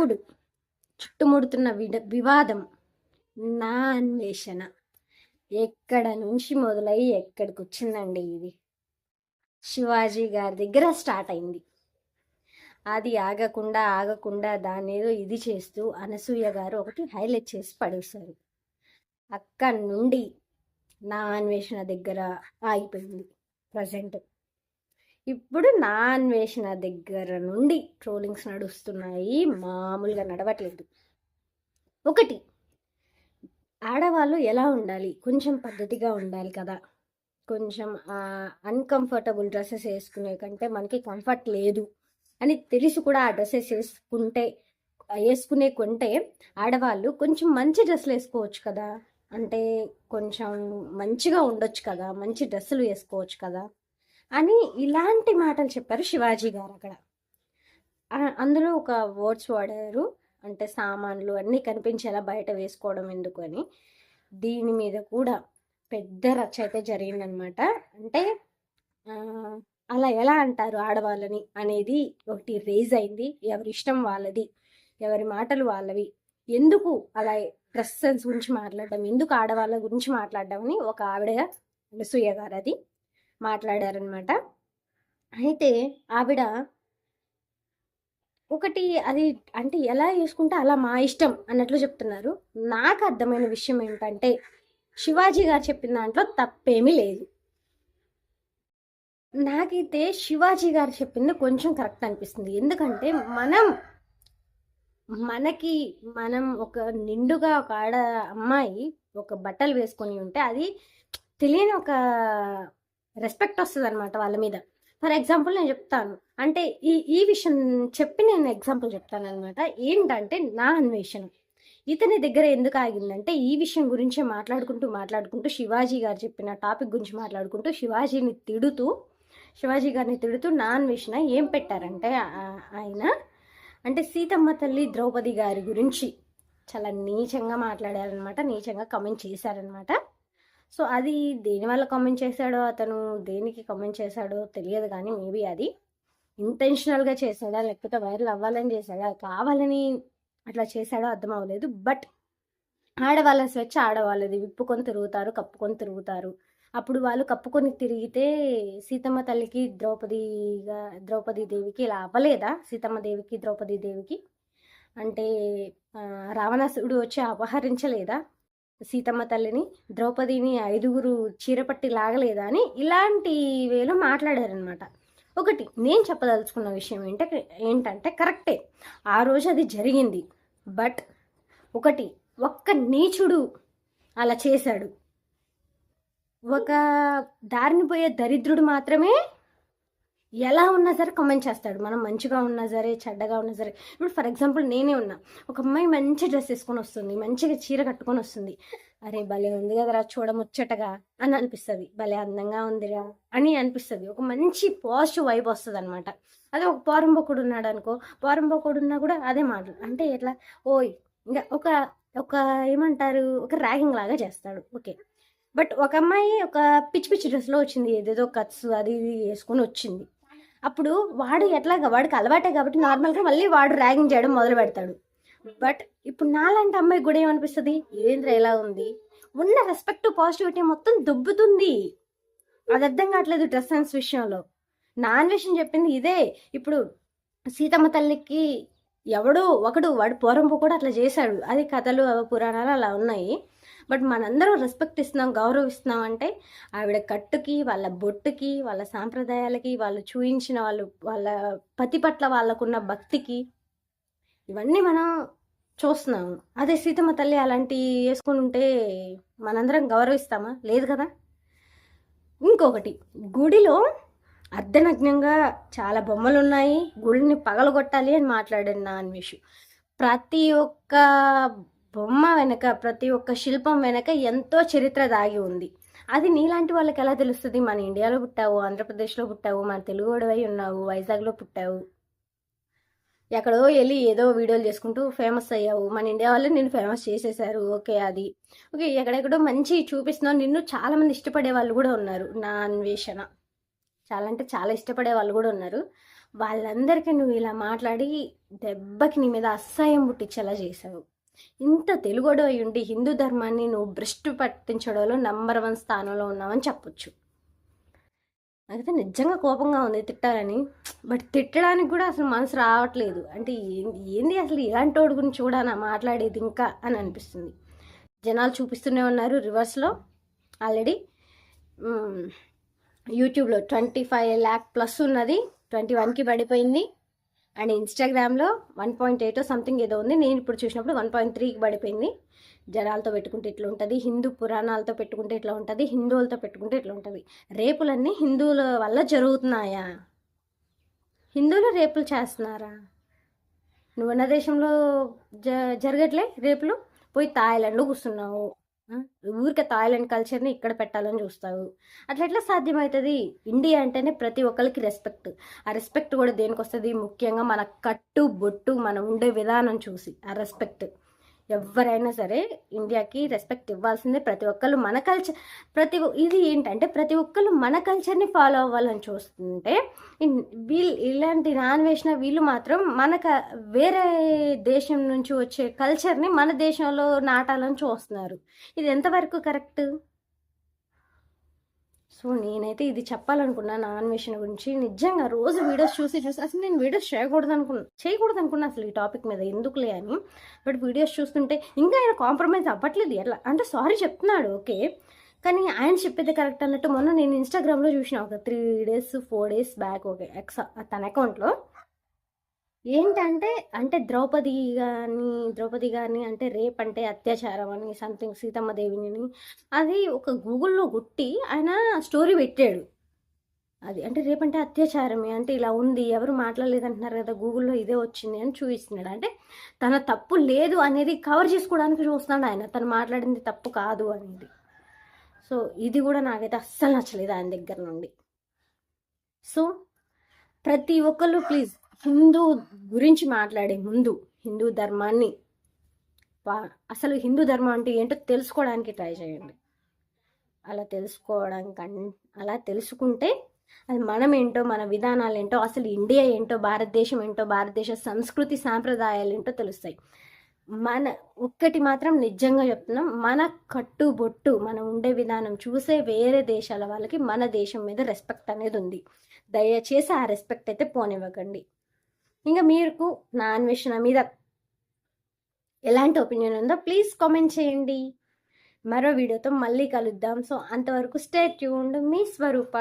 ఇప్పుడు చుట్టుముడుతున్న విడ వివాదం నా అన్వేషణ ఎక్కడ నుంచి మొదలై ఎక్కడికి వచ్చిందండి ఇది? శివాజీ గారి దగ్గర స్టార్ట్ అయింది. అది ఆగకుండా ఆగకుండా దాన్ని ఏదో ఇది చేస్తూ అనసూయ గారు ఒకటి హైలైట్ చేసి పడేశారు. అక్కడి నుండి నా అన్వేషణ దగ్గర ఆగిపోయింది ప్రజెంట్. ఇప్పుడు నా అన్వేషణ దగ్గర నుండి ట్రోలింగ్స్ నడుస్తున్నాయి. మామూలుగా నడవట్లేదు. ఒకటి ఆడవాళ్ళు ఎలా ఉండాలి? కొంచెం పద్ధతిగా ఉండాలి కదా. కొంచెం అన్కంఫర్టబుల్ డ్రెస్సెస్ వేసుకునే కంటే మనకి కంఫర్ట్ లేదు అని తెలిసి కూడా ఆ డ్రెస్సెస్ వేసుకుంటే వేసుకునే కొంటే ఆడవాళ్ళు కొంచెం మంచి డ్రెస్సులు వేసుకోవచ్చు కదా. అంటే కొంచెం మంచిగా ఉండొచ్చు కదా. మంచి డ్రెస్సులు వేసుకోవచ్చు కదా. అని ఇలాంటి మాటలు చెప్పారు శివాజీ గారు అక్కడ. అందులో ఒక వర్డ్స్ వాడారు. అంటే సామాన్లు అన్నీ కనిపించేలా బయట వేసుకోవడం ఎందుకు అని. దీని మీద కూడా పెద్ద రచ్చ అయితే జరిగిందనమాట. అంటే అలా ఎలా అంటారు ఆడవాళ్ళని అనేది ఒకటి రేజ్ అయింది. ఎవరి ఇష్టం వాళ్ళది ఎవరి మాటలు వాళ్ళవి. ఎందుకు అలా డ్రెస్సెన్స్ గురించి మాట్లాడడం ఎందుకు ఆడవాళ్ళ గురించి మాట్లాడడం అని ఒక ఆవిడ అనసూయ గారు అది మాట్లాడారనమాట అయితే ఆవిడ ఒకటి అది అంటే ఎలా చేసుకుంటే అలా మా ఇష్టం అన్నట్లు చెప్తున్నారు. నాకు అర్థమైన విషయం ఏంటంటే శివాజీ గారు చెప్పిన దాంట్లో తప్పేమీ లేదు. నాకైతే శివాజీ గారు చెప్పింది కొంచెం కరెక్ట్ అనిపిస్తుంది. ఎందుకంటే మనం మనకి మనం ఒక నిండుగా ఒక ఆడ అమ్మాయి ఒక బట్టలు వేసుకొని ఉంటే అది తెలియని ఒక రెస్పెక్ట్ వస్తుంది అనమాట వాళ్ళ మీద. ఫర్ ఎగ్జాంపుల్ నేను చెప్తాను. అంటే ఈ ఈ విషయం చెప్పి నేను ఎగ్జాంపుల్ చెప్తాను అనమాట ఏంటంటే నా అన్వేషణ. ఇతని దగ్గర ఎందుకు ఆగిందంటే ఈ విషయం గురించి మాట్లాడుకుంటూ మాట్లాడుకుంటూ శివాజీ గారు చెప్పిన టాపిక్ గురించి మాట్లాడుకుంటూ శివాజీని తిడుతూ శివాజీ గారిని తిడుతూ నా అన్వేషణ ఏం పెట్టారంటే ఆయన అంటే సీతమ్మ తల్లి ద్రౌపది గారి గురించి చాలా నీచంగా మాట్లాడారనమాట నీచంగా కమెంట్ చేశారనమాట సో అది దేనివల్ల కామెంట్ చేశాడో అతను దేనికి కామెంట్ చేశాడో తెలియదు కానీ మేబీ అది ఇంటెన్షనల్గా చేశాడా లేకపోతే వైరల్ అవ్వాలని చేశాడా కావాలని అట్లా చేశాడో అర్థం అవ్వలేదు. బట్ ఆడవాళ్ళ స్వేచ్ఛ ఆడవాళ్ళది. విప్పుకొని తిరుగుతారు కప్పుకొని తిరుగుతారు. అప్పుడు వాళ్ళు కప్పుకొని తిరిగితే సీతమ్మ తల్లికి ద్రౌపదిగా ద్రౌపది దేవికి ఇలా అవ్వలేదా? సీతమ్మ దేవికి ద్రౌపది దేవికి? అంటే రావణాసుడు వచ్చి అపహరించలేదా? సీతమ్మ తల్లిని ద్రౌపదిని ఐదుగురు చీరపట్టి లాగలేదా అని ఇలాంటి వేలో మాట్లాడారనమాట ఒకటి నేను చెప్పదలుచుకున్న విషయం ఏంటంటే ఏంటంటే కరెక్టే. ఆ రోజు అది జరిగింది. బట్ ఒకటి ఒక్క నీచుడు అలా చేశాడు. ఒక దారిని పోయే దరిద్రుడు మాత్రమే ఎలా ఉన్నా సరే కామెంట్ చేస్తాడు. మనం మంచిగా ఉన్నా సరే చెడ్డగా ఉన్నా సరే. ఇప్పుడు ఫర్ ఎగ్జాంపుల్ నేనే ఉన్నా. ఒక అమ్మాయి మంచి డ్రెస్ వేసుకొని వస్తుంది. మంచిగా చీర కట్టుకొని వస్తుంది. అరే భలే ఉంది కదరా చూడముచ్చటగా అని అనిపిస్తుంది. భలే అందంగా ఉందిరా అని అనిపిస్తుంది. ఒక మంచి పాజిటివ్ వైబ్ వస్తుంది అనమాట అదే ఒక పోరంబొక్కుడు ఉన్నాడు అనుకో పోరంబొక్కుడు ఉన్నా కూడా అదే మాటలు. అంటే ఎట్లా? ఓయ్ ఇంకా ఒక ఒక ఏమంటారు? ఒక ర్యాగింగ్ లాగా చేస్తాడు. ఓకే. బట్ ఒక అమ్మాయి ఒక పిచ్చి పిచ్చి డ్రెస్లో వచ్చింది. ఏదేదో కట్స్ అది ఇది వేసుకొని వచ్చింది. అప్పుడు వాడు ఎట్లాగా వాడికి అలవాటే కాబట్టి నార్మల్గా మళ్ళీ వాడు ర్యాగింగ్ చేయడం మొదలు పెడతాడు. బట్ ఇప్పుడు నాలాంటి అమ్మాయి కూడా ఏమనిపిస్తుంది? ఇదేంద్ర ఎలా ఉంది? ఉన్న రెస్పెక్ట్ పాజిటివిటీ మొత్తం దుబ్బుతుంది. అది అర్థం కావట్లేదు డ్రెస్ సెన్స్ విషయంలో. నాన్ విషయం చెప్పింది ఇదే. ఇప్పుడు సీతమ్మ తల్లికి ఎవడో ఒకడు వాడు పూర్వంపు కూడా అట్లా చేశాడు. అది కథలు పురాణాలు అలా ఉన్నాయి. బట్ మనందరం రెస్పెక్ట్ ఇస్తున్నాం గౌరవిస్తున్నాం అంటే ఆవిడ కట్టుకి వాళ్ళ బొట్టుకి వాళ్ళ సాంప్రదాయాలకి వాళ్ళు చూయించిన వాళ్ళు వాళ్ళ పతి పట్ల వాళ్ళకున్న భక్తికి ఇవన్నీ మనం చూస్తున్నాము అదే సీతమ్మ తల్లి అలాంటి వేసుకుని ఉంటే మనందరం గౌరవిస్తామా? లేదు కదా? ఇంకొకటి గుడిలో అర్ధనగ్నంగా చాలా బొమ్మలు ఉన్నాయి గుడిని పగలగొట్టాలి అని మాట్లాడాను నా అన్వేషు ప్రతి ఒక్క బొమ్మ వెనక ప్రతి ఒక్క శిల్పం వెనక ఎంతో చరిత్ర దాగి ఉంది. అది నీలాంటి వాళ్ళకి ఎలా తెలుస్తుంది? మన ఇండియాలో పుట్టావు ఆంధ్రప్రదేశ్లో పుట్టావు మన తెలుగు ఉన్నావు వైజాగ్లో పుట్టావు. ఎక్కడో వెళ్ళి ఏదో వీడియోలు చేసుకుంటూ ఫేమస్ అయ్యావు. మన ఇండియా వాళ్ళు నిన్ను ఫేమస్ చేసేసారు. ఓకే అది. ఓకే ఎక్కడెక్కడో మంచి చూపిస్తున్నావు నిన్ను చాలా మంది ఇష్టపడే వాళ్ళు కూడా ఉన్నారు. నా అన్వేషణ. చాలా అంటే చాలా ఇష్టపడే వాళ్ళు కూడా ఉన్నారు. వాళ్ళందరికీ నువ్వు ఇలా మాట్లాడి దెబ్బకి నీ మీద అసహ్యం పుట్టించేలా చేసావు. ఇంత తెలుగుడు ఉండి హిందూ ధర్మాన్ని నువ్వు భ్రష్టు పట్టించడంలో నంబర్ వన్ స్థానంలో ఉన్నావని చెప్పొచ్చు. నాకైతే నిజంగా కోపంగా ఉంది తిట్టాలని. బట్ తిట్టడానికి కూడా అసలు మనసు రావట్లేదు. అంటే ఏంది ఏంది అసలు ఇలాంటి వాడి గురించి కూడా నా మాట్లాడేది ఇంకా అని అనిపిస్తుంది. జనాలు చూపిస్తూనే ఉన్నారు రివర్స్లో ఆల్రెడీ యూట్యూబ్లో ట్వంటీ ఫైవ్ ల్యాక్ ప్లస్ ఉన్నది. ట్వంటీ వన్కి పడిపోయింది. అండ్ ఇన్స్టాగ్రామ్లో వన్ పాయింట్ ఎయిట్ సంథింగ్ ఏదో ఉంది. నేను ఇప్పుడు చూసినప్పుడు వన్ పాయింట్ త్రీకి పడిపోయింది. జనాలతో పెట్టుకుంటే ఇట్లా ఉంటుంది. హిందూ పురాణాలతో పెట్టుకుంటే ఇట్లా ఉంటుంది. హిందువులతో పెట్టుకుంటే ఇట్లా ఉంటుంది. రేపులన్నీ హిందువుల వల్ల జరుగుతున్నాయా? హిందువులు రేపులు చేస్తున్నారా? నువ్వు ఉన్న దేశంలో జ జరగట్లే రేపులు? పోయి థాయిలాండ్లో కూర్చున్నావు. ఊరికే థాయిలాండ్ కల్చర్ని ఇక్కడ పెట్టాలని చూస్తావు. అట్లా ఎట్లా సాధ్యమవుతుంది ఇండియా అంటేనే ప్రతి ఒక్కరికి రెస్పెక్ట్. ఆ రెస్పెక్ట్ కూడా దేనికి వస్తుంది ముఖ్యంగా మన కట్టు బొట్టు మనం ఉండే విధానం చూసి. ఆ రెస్పెక్ట్. ఎవరైనా సరే ఇండియాకి రెస్పెక్ట్ ఇవ్వాల్సిందే ప్రతి ఒక్కళ్ళు మన కల్చర్ ప్రతి ఇది ఏంటంటే ప్రతి ఒక్కళ్ళు మన కల్చర్ని ఫాలో అవ్వాలని చూస్తుంటే వీళ్ళు ఇలాంటి నాన్ వేసిన వీళ్ళు మాత్రం మన క- వేరే దేశం నుంచి వచ్చే కల్చర్ని మన దేశంలో నాటాలని చూస్తున్నారు. ఇది ఎంతవరకు కరెక్ట్ సో నేనైతే ఇది చెప్పాలనుకున్నా నా అన్వేషణ గురించి. నిజంగా రోజు వీడియోస్ చూసి చూసి అసలు నేను వీడియోస్ చేయకూడదు అనుకున్నా చేయకూడదు అనుకున్నా అసలు ఈ టాపిక్ మీద ఎందుకులే అని. బట్ వీడియోస్ చూస్తుంటే ఇంకా ఆయన కాంప్రమైజ్ అవ్వట్లేదు ఎట్లా? అంటే సారీ చెప్తున్నాడు ఓకే. కానీ ఆయన చెప్పేది కరెక్ట్ అన్నట్టు మొన్న నేను ఇన్స్టాగ్రామ్లో చూసిన ఒక three days four days back okay ex తన అకౌంట్లో ఏంటంటే అంటే ద్రౌపది కానీ ద్రౌపది గారిని అంటే రేప్ అంటే అత్యాచారం అని సంథింగ్ సీతమ్మ దేవిని అది ఒక గూగుల్లో గుట్టి ఆయన స్టోరీ పెట్టాడు. అది అంటే రేపంటే అత్యాచారమే అంటే ఇలా ఉంది ఎవరు మాట్లాడలేదు అంటున్నారు కదా గూగుల్లో ఇదే వచ్చింది అని చూపిస్తున్నాడు. అంటే తన తప్పు లేదు అనేది కవర్ చేసుకోవడానికి చూస్తున్నాడు ఆయన తను మాట్లాడింది తప్పు కాదు అనేది. సో ఇది కూడా నాకైతే అస్సలు నచ్చలేదు ఆయన దగ్గర నుండి. సో ప్రతి ఒక్కళ్ళు ప్లీజ్ హిందూ గురించి మాట్లాడే ముందు హిందూ ధర్మాన్ని అసలు హిందూ ధర్మం అంటే ఏంటో తెలుసుకోవడానికి ట్రై చేయండి. అలా తెలుసుకోవడం కన్ అలా తెలుసుకుంటే అది మనం ఏంటో మన విధానాలు ఏంటో అసలు ఇండియా ఏంటో భారతదేశం ఏంటో భారతదేశ సంస్కృతి సాంప్రదాయాలు ఏంటో తెలుస్తాయి. మన ఒక్కటి మాత్రం నిజంగా చెప్తున్నాం మన కట్టుబొట్టు మనం ఉండే విధానం చూసే వేరే దేశాల వాళ్ళకి మన దేశం మీద రెస్పెక్ట్ అనేది ఉంది. దయచేసి ఆ రెస్పెక్ట్ అయితే పోనివ్వకండి. ఇంకా మీకు నా అన్వేషణ మీద ఎలాంటి ఒపీనియన్ ఉందో ప్లీజ్ కామెంట్ చేయండి. మరో వీడియోతో మళ్ళీ కలుద్దాం. సో అంతవరకు స్టే ట్యూన్డ్ మీ స్వరూప.